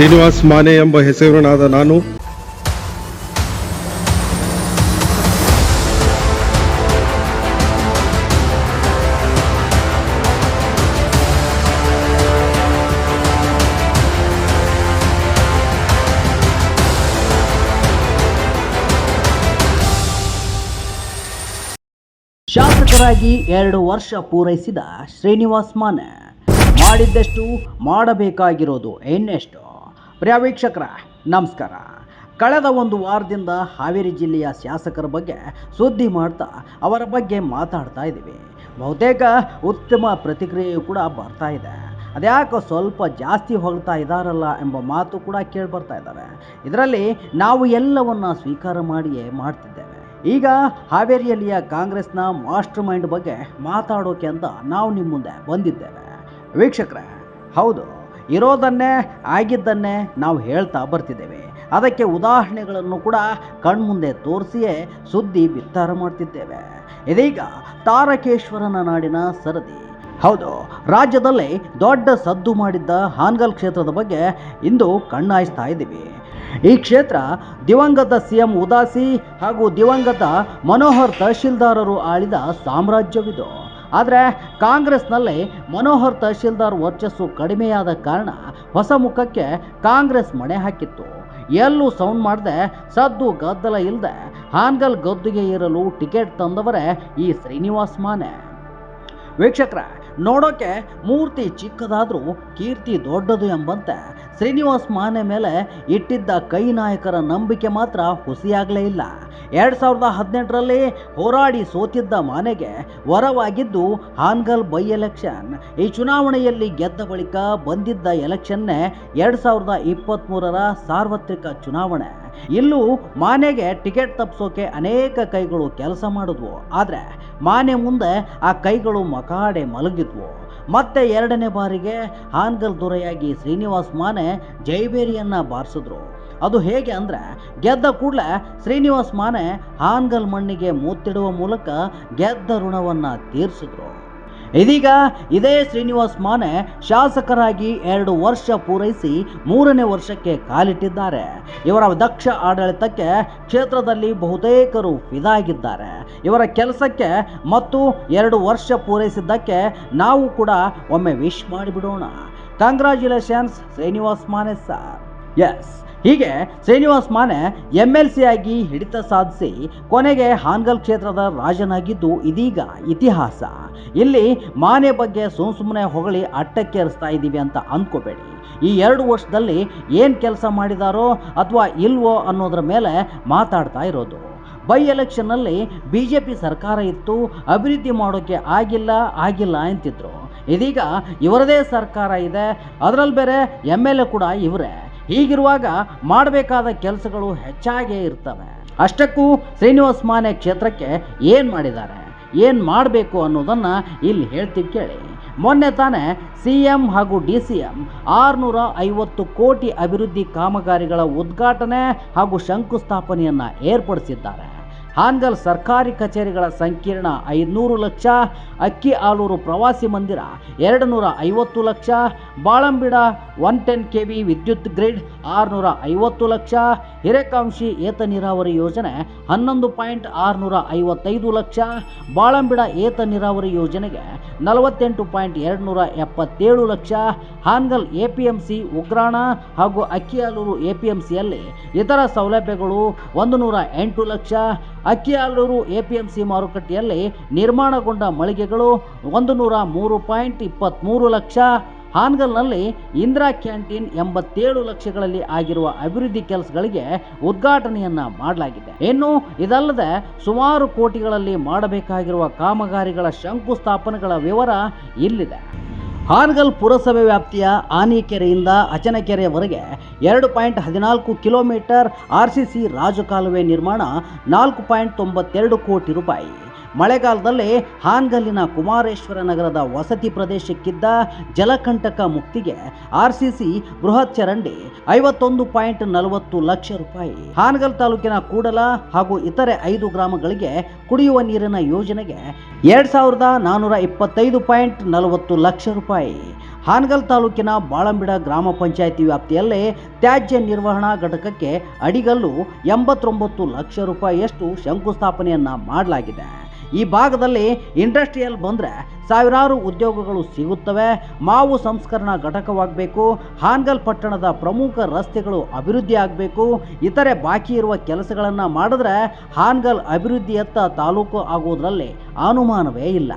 ಶ್ರೀನಿವಾಸ್ ಮಾನೆ ಎಂಬ ಹೆಸರಿನಾದ ನಾನು. ಶಾಸಕರಾಗಿ ಎರಡು ವರ್ಷ ಪೂರೈಸಿದ ಶ್ರೀನಿವಾಸ್ ಮಾನೆ ಮಾಡಿದ್ದಷ್ಟು ಮಾಡಬೇಕಾಗಿರೋದು ಇನ್ನೆಷ್ಟು? ಪ್ರಿಯ ನಮಸ್ಕಾರ. ಕಳೆದ ಒಂದು ವಾರದಿಂದ ಹಾವೇರಿ ಜಿಲ್ಲೆಯ ಶಾಸಕರ ಬಗ್ಗೆ ಸುದ್ದಿ ಮಾಡ್ತಾ ಅವರ ಬಗ್ಗೆ ಮಾತಾಡ್ತಾ ಇದ್ದೀವಿ. ಬಹುತೇಕ ಉತ್ತಮ ಪ್ರತಿಕ್ರಿಯೆಯು ಕೂಡ ಬರ್ತಾ ಇದೆ. ಅದ್ಯಾಕೋ ಸ್ವಲ್ಪ ಜಾಸ್ತಿ ಹೋಗ್ತಾ ಇದ್ದಾರಲ್ಲ ಎಂಬ ಮಾತು ಕೂಡ ಕೇಳಿ ಬರ್ತಾ ಇದ್ದಾವೆ ಇದರಲ್ಲಿ ನಾವು ಎಲ್ಲವನ್ನ ಸ್ವೀಕಾರ ಮಾಡಿಯೇ ಮಾಡ್ತಿದ್ದೇವೆ. ಈಗ ಹಾವೇರಿಯಲ್ಲಿಯ ಕಾಂಗ್ರೆಸ್ನ ಮಾಸ್ಟರ್ ಮೈಂಡ್ ಬಗ್ಗೆ ಮಾತಾಡೋಕೆ ಅಂತ ನಾವು ನಿಮ್ಮ ಮುಂದೆ ಬಂದಿದ್ದೇವೆ. ವೀಕ್ಷಕರೇ, ಹೌದು. ಇರೋದನ್ನೇ, ಆಗಿದ್ದನ್ನೇ ನಾವು ಹೇಳ್ತಾ ಬರ್ತಿದ್ದೇವೆ. ಅದಕ್ಕೆ ಉದಾಹರಣೆಗಳನ್ನು ಕೂಡ ಕಣ್ಮುಂದೆ ತೋರಿಸಿಯೇ ಸುದ್ದಿ ಬಿತ್ತಾರ ಮಾಡ್ತಿದ್ದೇವೆ. ಇದೀಗ ತಾರಕೇಶ್ವರನ ನಾಡಿನ ಸರದಿ. ಹೌದು, ರಾಜ್ಯದಲ್ಲಿ ದೊಡ್ಡ ಸದ್ದು ಮಾಡಿದ್ದ ಹಾನ್ಗಲ್ ಕ್ಷೇತ್ರದ ಬಗ್ಗೆ ಇಂದು ಕಣ್ಣಾಯಿಸ್ತಾ ಇದ್ದೀವಿ. ಈ ಕ್ಷೇತ್ರ ದಿವಂಗತ ಸಿಎಂ ಉದಾಸಿ ಹಾಗೂ ದಿವಂಗತ ಮನೋಹರ್ ತಹಶೀಲ್ದಾರರು ಆಳಿದ ಸಾಮ್ರಾಜ್ಯವಿದು. ಆದರೆ ಕಾಂಗ್ರೆಸ್ನಲ್ಲಿ ಮನೋಹರ್ ತಹಶೀಲ್ದಾರ್ ವರ್ಚಸ್ಸು ಕಡಿಮೆಯಾದ ಕಾರಣ ಹೊಸ ಮುಖಕ್ಕೆ ಕಾಂಗ್ರೆಸ್ ಮಣೆ ಹಾಕಿತ್ತು. ಎಲ್ಲೂ ಸೌಂಡ್ ಮಾಡದೆ ಸದ್ದು ಗದ್ದಲ ಇಲ್ಲದೆ ಹಾನ್ಗಲ್ ಗದ್ದುಗೆ ಇರಲು ಟಿಕೆಟ್ ತಂದವರೇ ಈ ಶ್ರೀನಿವಾಸ್ ಮಾನೆ. ವೀಕ್ಷಕರ ನೋಡೋಕೆ ಮೂರ್ತಿ ಚಿಕ್ಕದಾದರೂ ಕೀರ್ತಿ ದೊಡ್ಡದು ಎಂಬಂತೆ ಶ್ರೀನಿವಾಸ್ ಮಾನೆ ಮೇಲೆ ಇಟ್ಟಿದ್ದ ಕೈ ನಾಯಕರ ನಂಬಿಕೆ ಮಾತ್ರ ಹುಸಿಯಾಗಲೇ ಇಲ್ಲ. ಎರಡು ಸಾವಿರದ ಹದಿನೆಂಟರಲ್ಲಿ ಹೋರಾಡಿ ಸೋತಿದ್ದ ಮಾನೆಗೆ ವರವಾಗಿದ್ದು ಹಾನ್ಗಲ್ ಬೈ ಎಲೆಕ್ಷನ್. ಈ ಚುನಾವಣೆಯಲ್ಲಿ ಗೆದ್ದ ಬಳಿಕ ಬಂದಿದ್ದ ಎಲೆಕ್ಷನ್ನೇ ಎರಡು ಸಾವಿರದ ಇಪ್ಪತ್ತ್ಮೂರರ ಸಾರ್ವತ್ರಿಕ ಚುನಾವಣೆ. ಇಲ್ಲೂ ಮಾನೆಗೆ ಟಿಕೆಟ್ ತಪ್ಪಿಸೋಕೆ ಅನೇಕ ಕೈಗಳು ಕೆಲಸ ಮಾಡಿದ್ವು. ಆದರೆ ಮಾನೆ ಮುಂದೆ ಆ ಕೈಗಳು ಮಕಾಡೆ ಮಲಗಿದ್ವು. ಮತ್ತೆ ಎರಡನೇ ಬಾರಿಗೆ ಹಾನ್ಗಲ್ ದೊರೆಯಾಗಿ ಶ್ರೀನಿವಾಸ್ ಮಾನೆ ಜೈಬೇರಿಯನ್ನ ಬಾರಿಸಿದ್ರು. ಅದು ಹೇಗೆ ಅಂದರೆ ಗೆದ್ದ ಕೂಡಲೇ ಶ್ರೀನಿವಾಸ್ ಮಾನೆ ಹಾನ್ಗಲ್ ಮಣ್ಣಿಗೆ ಮೂತ್ತಿಡುವ ಮೂಲಕ ಗೆದ್ದ ಋಣವನ್ನು ತೀರಿಸಿದ್ರು. ಇದೀಗ ಇದೇ ಶ್ರೀನಿವಾಸ್ ಮಾನೆ ಶಾಸಕರಾಗಿ ಎರಡು ವರ್ಷ ಪೂರೈಸಿ ಮೂರನೇ ವರ್ಷಕ್ಕೆ ಕಾಲಿಟ್ಟಿದ್ದಾರೆ. ಇವರ ದಕ್ಷ ಆಡಳಿತಕ್ಕೆ ಕ್ಷೇತ್ರದಲ್ಲಿ ಬಹುತೇಕರು ಫಿದಾಗಿದ್ದಾರೆ. ಇವರ ಕೆಲಸಕ್ಕೆ ಮತ್ತು ಎರಡು ವರ್ಷ ಪೂರೈಸಿದ್ದಕ್ಕೆ ನಾವು ಕೂಡ ಒಮ್ಮೆ ವಿಶ್ ಮಾಡಿಬಿಡೋಣ. Congratulations, Srinivas Mane sir. Yes ಹೀಗೆ Srinivas Mane M L C ಆಗಿ ಹಿಡಿತ ಸಾಧಿಸಿ ಕೊನೆಗೆ ಹಾನ್ಗಲ್ ಕ್ಷೇತ್ರದ ರಾಜನಾಗಿದ್ದು ಇದೀಗ ಇತಿಹಾಸ. ಇಲ್ಲಿ ಮಾನೆ ಬಗ್ಗೆ ಸುಮ್ ಸುಮ್ಮನೆ ಹೊಗಳಿ ಅಟ್ಟಕ್ಕೇರಿಸ್ತಾ ಇದ್ದೀವಿ ಅಂತ ಅಂದ್ಕೋಬೇಡಿ ಈ ಎರಡು ವರ್ಷದಲ್ಲಿ ಏನು ಕೆಲಸ ಮಾಡಿದಾರೋ ಅಥವಾ ಇಲ್ವೋ ಅನ್ನೋದ್ರ ಮೇಲೆ ಮಾತಾಡ್ತಾ ಇರೋದು. ಬೈ ಎಲೆಕ್ಷನ್ನಲ್ಲಿ ಬಿ ಜೆ ಪಿ ಸರ್ಕಾರ ಇತ್ತು, ಅಭಿವೃದ್ಧಿ ಮಾಡೋಕ್ಕೆ ಆಗಿಲ್ಲ ಆಗಿಲ್ಲ ಅಂತಿದ್ರು. ಇದೀಗ ಇವರದೇ ಸರ್ಕಾರ ಇದೆ ಅದರಲ್ಲಿ ಬೇರೆ ಎಂ ಎಲ್ ಎ ಕೂಡ ಇವರೇ. ಹೀಗಿರುವಾಗ ಮಾಡಬೇಕಾದ ಕೆಲಸಗಳು ಹೆಚ್ಚಾಗೇ ಇರ್ತವೆ. ಅಷ್ಟಕ್ಕೂ ಶ್ರೀನಿವಾಸ್ ಮಾನೆ ಕ್ಷೇತ್ರಕ್ಕೆ ಏನು ಮಾಡಿದ್ದಾರೆ? ಏನು ಮಾಡಬೇಕು ಅನ್ನೋದನ್ನು ಇಲ್ಲಿ ಹೇಳ್ತೀವಿ ಕೇಳಿ. ಮೊನ್ನೆ ತಾನೇ ಸಿ ಎಂ ಹಾಗೂ ಡಿ ಸಿ ಎಂ ಆರುನೂರ ಐವತ್ತು ಕೋಟಿ ಅಭಿವೃದ್ಧಿ ಕಾಮಗಾರಿಗಳ ಉದ್ಘಾಟನೆ ಹಾಗೂ ಶಂಕುಸ್ಥಾಪನೆಯನ್ನು ಏರ್ಪಡಿಸಿದ್ದಾರೆ. ಹಾನ್ಗಲ್ ಸರ್ಕಾರಿ ಕಚೇರಿಗಳ ಸಂಕೀರ್ಣ ಐದುನೂರು ಲಕ್ಷ, ಅಕ್ಕಿ ಆಲೂರು ಪ್ರವಾಸಿ ಮಂದಿರ ಎರಡು ನೂರ ಐವತ್ತು lakh, Balambida one ten K V ವಿದ್ಯುತ್ ಗ್ರಿಡ್ ಆರುನೂರ ಐವತ್ತು ಲಕ್ಷ, ಹಿರೇಕಾಂಶಿ ಏತ ನೀರಾವರಿ ಯೋಜನೆ ಹನ್ನೊಂದು ಪಾಯಿಂಟ್ ಆರುನೂರ ಐವತ್ತೈದು ಲಕ್ಷ, ಬಾಳಂಬಿಡ ಏತ ನೀರಾವರಿ ಯೋಜನೆಗೆ ನಲವತ್ತೆಂಟು ಪಾಯಿಂಟ್ ಎರಡು ನೂರ ಎಪ್ಪತ್ತೇಳು lakh, Hangal A P M C ಉಗ್ರಾಣ ಹಾಗೂ ಅಕ್ಕಿಯಾಲೂರು ಎ ಪಿ ಎಂ ಸಿಯಲ್ಲಿ ಇತರ ಸೌಲಭ್ಯಗಳು ಒಂದು ನೂರ ಎಂಟು lakh Akkialur A P M C ಮಾರುಕಟ್ಟೆಯಲ್ಲಿ ನಿರ್ಮಾಣಗೊಂಡ ಮಳಿಗೆಗಳು ಒಂದು ನೂರ ಮೂರು ಪಾಯಿಂಟ್ ಇಪ್ಪತ್ತ್ಮೂರು ಲಕ್ಷ. ಹಾನ್ಗಲ್ನಲ್ಲಿ ಇಂದಿರಾ ಕ್ಯಾಂಟೀನ್ ಎಂಬತ್ತೇಳು ಲಕ್ಷಗಳಲ್ಲಿ ಆಗಿರುವ ಅಭಿವೃದ್ಧಿ ಕೆಲಸಗಳಿಗೆ ಉದ್ಘಾಟನೆಯನ್ನು ಮಾಡಲಾಗಿದೆ. ಇನ್ನು ಇದಲ್ಲದೆ ಸುಮಾರು ಕೋಟಿಗಳಲ್ಲಿ ಮಾಡಬೇಕಾಗಿರುವ ಕಾಮಗಾರಿಗಳ ಶಂಕುಸ್ಥಾಪನೆಗಳ ವಿವರ ಇಲ್ಲಿದೆ. ಹಾನಗಲ್ ಪುರಸಭೆ ವ್ಯಾಪ್ತಿಯ ಆನಿಕೆರೆಯಿಂದ ಅಚನಕೆರೆಯವರೆಗೆ ಎರಡು ಪಾಯಿಂಟ್ ಹದಿನಾಲ್ಕು ಕಿಲೋಮೀಟರ್ ಆರ್ ಸಿ ಸಿ ರಾಜಕಾಲುವೆ ನಿರ್ಮಾಣ ನಾಲ್ಕು ಪಾಯಿಂಟ್ ತೊಂಬತ್ತೆರಡು ಕೋಟಿ ರೂಪಾಯಿ. ಮಳೆಗಾಲದಲ್ಲಿ ಹಾನ್ಗಲ್ಲಿನ ಕುಮಾರೇಶ್ವರ ನಗರದ ವಸತಿ ಪ್ರದೇಶಕ್ಕಿದ್ದ ಜಲಕಂಟಕ ಮುಕ್ತಿಗೆ ಆರ್ ಸಿ ಸಿ ಬೃಹತ್ ಚರಂಡಿ ಐವತ್ತೊಂದು ಪಾಯಿಂಟ್ ನಲವತ್ತು ಲಕ್ಷ ರೂಪಾಯಿ. ಹಾನಗಲ್ ತಾಲೂಕಿನ ಕೂಡಲ ಹಾಗೂ ಇತರೆ ಐದು ಗ್ರಾಮಗಳಿಗೆ ಕುಡಿಯುವ ನೀರಿನ ಯೋಜನೆಗೆ ಎರಡ್ ಸಾವಿರದ ನಾನ್ನೂರ ಇಪ್ಪತ್ತೈದು ಪಾಯಿಂಟ್ ನಲವತ್ತು ಲಕ್ಷ ರೂಪಾಯಿ. ಹಾನಗಲ್ ತಾಲೂಕಿನ ಬಾಳಂಬಿಡ ಗ್ರಾಮ ಪಂಚಾಯಿತಿ ವ್ಯಾಪ್ತಿಯಲ್ಲೇ ತ್ಯಾಜ್ಯ ನಿರ್ವಹಣಾ ಘಟಕಕ್ಕೆ ಅಡಿಗಲ್ಲು ಎಂಬತ್ತೊಂಬತ್ತು ಲಕ್ಷ ರೂಪಾಯಿಯಷ್ಟು ಶಂಕುಸ್ಥಾಪನೆಯನ್ನ ಮಾಡಲಾಗಿದೆ. ಈ ಭಾಗದಲ್ಲಿ ಇಂಡಸ್ಟ್ರಿಯಲ್ ಬಂದರೆ ಸಾವಿರಾರು ಉದ್ಯೋಗಗಳು ಸಿಗುತ್ತವೆ, ಮಾವು ಸಂಸ್ಕರಣಾ ಘಟಕವಾಗಬೇಕು, ಹಾನ್ಗಲ್ ಪಟ್ಟಣದ ಪ್ರಮುಖ ರಸ್ತೆಗಳು ಅಭಿವೃದ್ಧಿ ಆಗಬೇಕು, ಇತರೆ ಬಾಕಿ ಇರುವ ಕೆಲಸಗಳನ್ನು ಮಾಡಿದ್ರೆ ಹಾನ್ಗಲ್ ಅಭಿವೃದ್ಧಿಯತ್ತ ತಾಲೂಕು ಆಗುವುದರಲ್ಲಿ ಅನುಮಾನವೇ ಇಲ್ಲ.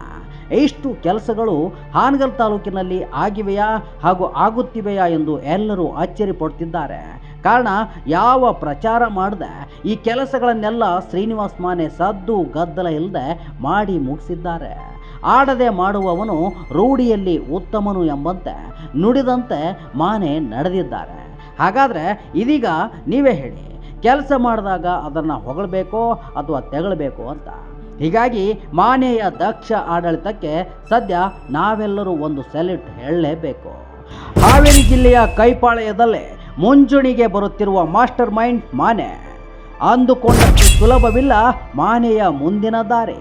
ಇಷ್ಟು ಕೆಲಸಗಳು ಹಾನಗಲ್ ತಾಲೂಕಿನಲ್ಲಿ ಆಗಿವೆಯಾ ಹಾಗೂ ಆಗುತ್ತಿವೆಯಾ ಎಂದು ಎಲ್ಲರೂ ಅಚ್ಚರಿ ಪಡುತ್ತಿದ್ದಾರೆ ಕಾರಣ, ಯಾವ ಪ್ರಚಾರ ಮಾಡದೆ, ಈ ಕೆಲಸಗಳನ್ನೆಲ್ಲ ಶ್ರೀನಿವಾಸ್ ಮಾನೆ ಸದ್ದು ಗದ್ದಲ ಇಲ್ಲದೆ ಮಾಡಿ ಮುಗಿಸಿದ್ದಾರೆ. ಆಡದೆ ಮಾಡುವವನು ರೂಢಿಯಲ್ಲಿ ಉತ್ತಮನು ಎಂಬಂತೆ ನುಡಿದಂತೆ ಮಾನೆ ನಡೆದಿದ್ದಾರೆ. ಹಾಗಾದರೆ ಇದೀಗ ನೀವೇ ಹೇಳಿ, ಕೆಲಸ ಮಾಡಿದಾಗ ಅದನ್ನು ಹೊಗಳಬೇಕೋ ಅಥವಾ ತೆಗಳಬೇಕೋ ಅಂತ? ಹೀಗಾಗಿ ಮಾನೆಯ ದಕ್ಷ ಆಡಳಿತಕ್ಕೆ ಸದ್ಯ ನಾವೆಲ್ಲರೂ ಒಂದು ಸೆಲ್ಯೂಟ್ ಹೇಳಲೇಬೇಕು. ಹಾವೇರಿ ಜಿಲ್ಲೆಯ ಕೈಪಾಳ್ಯದಲ್ಲೇ ಮುಂಚೂಣಿಗೆ ಬರುತ್ತಿರುವ ಮಾಸ್ಟರ್ ಮೈಂಡ್ ಮಾನೆ. ಅಂದುಕೊಂಡಷ್ಟು ಸುಲಭವಿಲ್ಲ ಮಾನೆಯ ಮುಂದಿನ ದಾರಿ.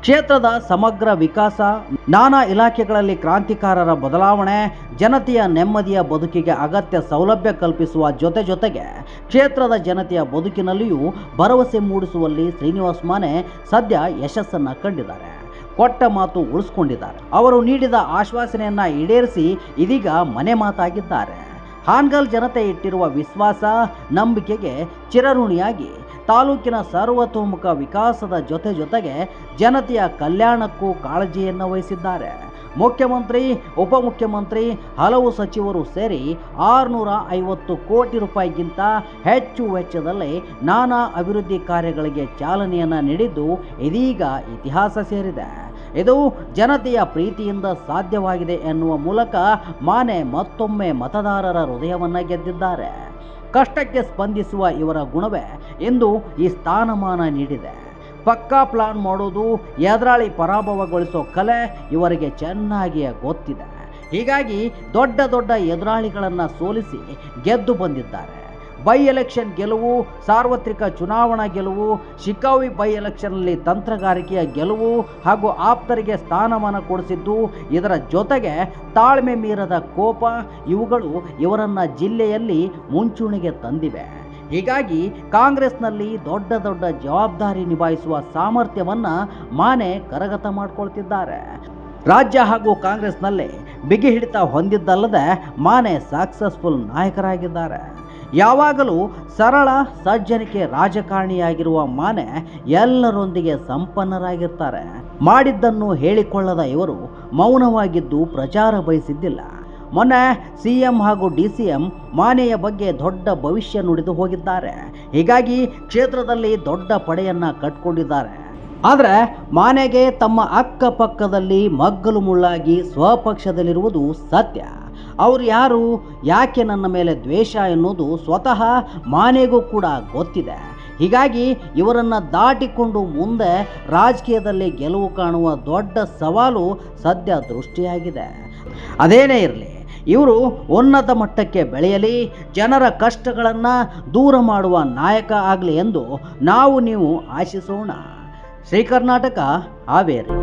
ಕ್ಷೇತ್ರದ ಸಮಗ್ರ ವಿಕಾಸ, ನಾನಾ ಇಲಾಖೆಗಳಲ್ಲಿ ಕ್ರಾಂತಿಕಾರರ ಬದಲಾವಣೆ, ಜನತೆಯ ನೆಮ್ಮದಿಯ ಬದುಕಿಗೆ ಅಗತ್ಯ ಸೌಲಭ್ಯ ಕಲ್ಪಿಸುವ ಜೊತೆ ಜೊತೆಗೆ ಕ್ಷೇತ್ರದ ಜನತೆಯ ಬದುಕಿನಲ್ಲಿಯೂ ಭರವಸೆ ಮೂಡಿಸುವಲ್ಲಿ ಶ್ರೀನಿವಾಸ್ ಮಾನೆ ಸದ್ಯ ಯಶಸ್ಸನ್ನು ಕಂಡಿದ್ದಾರೆ. ಕೊಟ್ಟ ಮಾತು ಉಳಿಸ್ಕೊಂಡಿದ್ದಾರೆ. ಅವರು ನೀಡಿದ ಆಶ್ವಾಸನೆಯನ್ನು ಈಡೇರಿಸಿ ಇದೀಗ ಮನೆ ಮಾತಾಗಿದ್ದಾರೆ. ಹಾನ್ಗಲ್ ಜನತೆ ಇಟ್ಟಿರುವ ವಿಶ್ವಾಸ, ನಂಬಿಕೆಗೆ ಚಿರಋಣಿಯಾಗಿ ತಾಲೂಕಿನ ಸರ್ವತೋಮುಖ ವಿಕಾಸದ ಜೊತೆ ಜೊತೆಗೆ ಜನತೆಯ ಕಲ್ಯಾಣಕ್ಕೂ ಕಾಳಜಿಯನ್ನು ವಹಿಸಿದ್ದಾರೆ. ಮುಖ್ಯಮಂತ್ರಿ, ಉಪಮುಖ್ಯಮಂತ್ರಿ, ಹಲವು ಸಚಿವರು ಸೇರಿ ಆರುನೂರ ಐವತ್ತು ಕೋಟಿ ರೂಪಾಯಿಗಿಂತ ಹೆಚ್ಚು ವೆಚ್ಚದಲ್ಲಿ ನಾನಾ ಅಭಿವೃದ್ಧಿ ಕಾರ್ಯಗಳಿಗೆ ಚಾಲನೆಯನ್ನು ನೀಡಿದ್ದು ಇದೀಗ ಇತಿಹಾಸ ಸೇರಿದೆ. ಇದು ಜನತೆಯ ಪ್ರೀತಿಯಿಂದ ಸಾಧ್ಯವಾಗಿದೆ ಎನ್ನುವ ಮೂಲಕ ಮಾನೆ ಮತ್ತೊಮ್ಮೆ ಮತದಾರರ ಹೃದಯವನ್ನು ಗೆದ್ದಿದ್ದಾರೆ. ಕಷ್ಟಕ್ಕೆ ಸ್ಪಂದಿಸುವ ಇವರ ಗುಣವೇ ಎಂದು ಈ ಸ್ಥಾನಮಾನ ನೀಡಿದೆ. ಪಕ್ಕಾ ಪ್ಲಾನ್ ಮಾಡೋದು, ಎದುರಾಳಿ ಪರಾಭವಗೊಳಿಸೋ ಕಲೆ ಇವರಿಗೆ ಚೆನ್ನಾಗಿಯೇ ಗೊತ್ತಿದೆ. ಹೀಗಾಗಿ ದೊಡ್ಡ ದೊಡ್ಡ ಎದುರಾಳಿಗಳನ್ನು ಸೋಲಿಸಿ ಗೆದ್ದು ಬಂದಿದ್ದಾರೆ. ಬೈ ಎಲೆಕ್ಷನ್ ಗೆಲುವು, ಸಾರ್ವತ್ರಿಕ ಚುನಾವಣಾ ಗೆಲುವು, ಶಿಕಾವಿ ಬೈ ಎಲೆಕ್ಷನ್ನಲ್ಲಿ ತಂತ್ರಗಾರಿಕೆಯ ಗೆಲುವು ಹಾಗೂ ಆಪ್ತರಿಗೆ ಸ್ಥಾನಮಾನ ಕೊಡಿಸಿದ್ದು, ಇದರ ಜೊತೆಗೆ ತಾಳ್ಮೆ ಮೀರದ ಕೋಪ, ಇವುಗಳು ಇವರನ್ನು ಜಿಲ್ಲೆಯಲ್ಲಿ ಮುಂಚೂಣಿಗೆ ತಂದಿವೆ. ಹೀಗಾಗಿ ಕಾಂಗ್ರೆಸ್ನಲ್ಲಿ ದೊಡ್ಡ ದೊಡ್ಡ ಜವಾಬ್ದಾರಿ ನಿಭಾಯಿಸುವ ಸಾಮರ್ಥ್ಯವನ್ನು ಮಾನೆ ಕರಗತ ಮಾಡಿಕೊಳ್ತಿದ್ದಾರೆ. ರಾಜ್ಯ ಹಾಗೂ ಕಾಂಗ್ರೆಸ್ನಲ್ಲಿ ಬಿಗಿ ಹಿಡಿತ ಹೊಂದಿದ್ದಲ್ಲದೆ ಮಾನೆ ಸಕ್ಸಸ್ಫುಲ್ ನಾಯಕರಾಗಿದ್ದಾರೆ. ಯಾವಾಗಲೂ ಸರಳ, ಸಜ್ಜನಿಕೆ ರಾಜಕಾರಣಿಯಾಗಿರುವ ಮಾನೆ ಎಲ್ಲರೊಂದಿಗೆ ಸಂಪನ್ನರಾಗಿರ್ತಾರೆ. ಮಾಡಿದ್ದನ್ನು ಹೇಳಿಕೊಳ್ಳದ ಇವರು ಮೌನವಾಗಿದ್ದು ಪ್ರಚಾರ ಬಯಸಿದ್ದಿಲ್ಲ. ಮೊನ್ನೆ ಸಿ ಎಂ ಹಾಗೂ ಡಿ ಸಿ ಎಂ ಮಾನೆಯ ಬಗ್ಗೆ ದೊಡ್ಡ ಭವಿಷ್ಯ ನುಡಿದು ಹೋಗಿದ್ದಾರೆ. ಹೀಗಾಗಿ ಕ್ಷೇತ್ರದಲ್ಲಿ ದೊಡ್ಡ ಪಡೆಯನ್ನ ಕಟ್ಕೊಂಡಿದ್ದಾರೆ. ಆದರೆ ಮಾನೆಗೆ ತಮ್ಮ ಅಕ್ಕಪಕ್ಕದಲ್ಲಿ ಮಗ್ಗಲು ಮುಳ್ಳಾಗಿ ಸ್ವಪಕ್ಷದಲ್ಲಿರುವುದು ಸತ್ಯ. ಅವರು ಯಾರು? ಯಾಕೆ ನನ್ನ ಮೇಲೆ ದ್ವೇಷ ಎನ್ನುವುದು ಸ್ವತಃ ಮಾನೆಗೂ ಕೂಡ ಗೊತ್ತಿದೆ. ಹೀಗಾಗಿ ಇವರನ್ನು ದಾಟಿಕೊಂಡು ಮುಂದೆ ರಾಜಕೀಯದಲ್ಲಿ ಗೆಲುವು ಕಾಣುವ ದೊಡ್ಡ ಸವಾಲು ಸದ್ಯ ದೃಷ್ಟಿಯಾಗಿದೆ. ಅದೇನೇ ಇರಲಿ, ಇವರು ಉನ್ನತ ಮಟ್ಟಕ್ಕೆ ಬೆಳೆಯಲಿ, ಜನರ ಕಷ್ಟಗಳನ್ನು ದೂರ ಮಾಡುವ ನಾಯಕ ಆಗಲಿ ಎಂದು ನಾವು ನೀವು ಆಶಿಸೋಣ. ಶ್ರೀ ಕರ್ನಾಟಕ ಹಾವೇರಿ.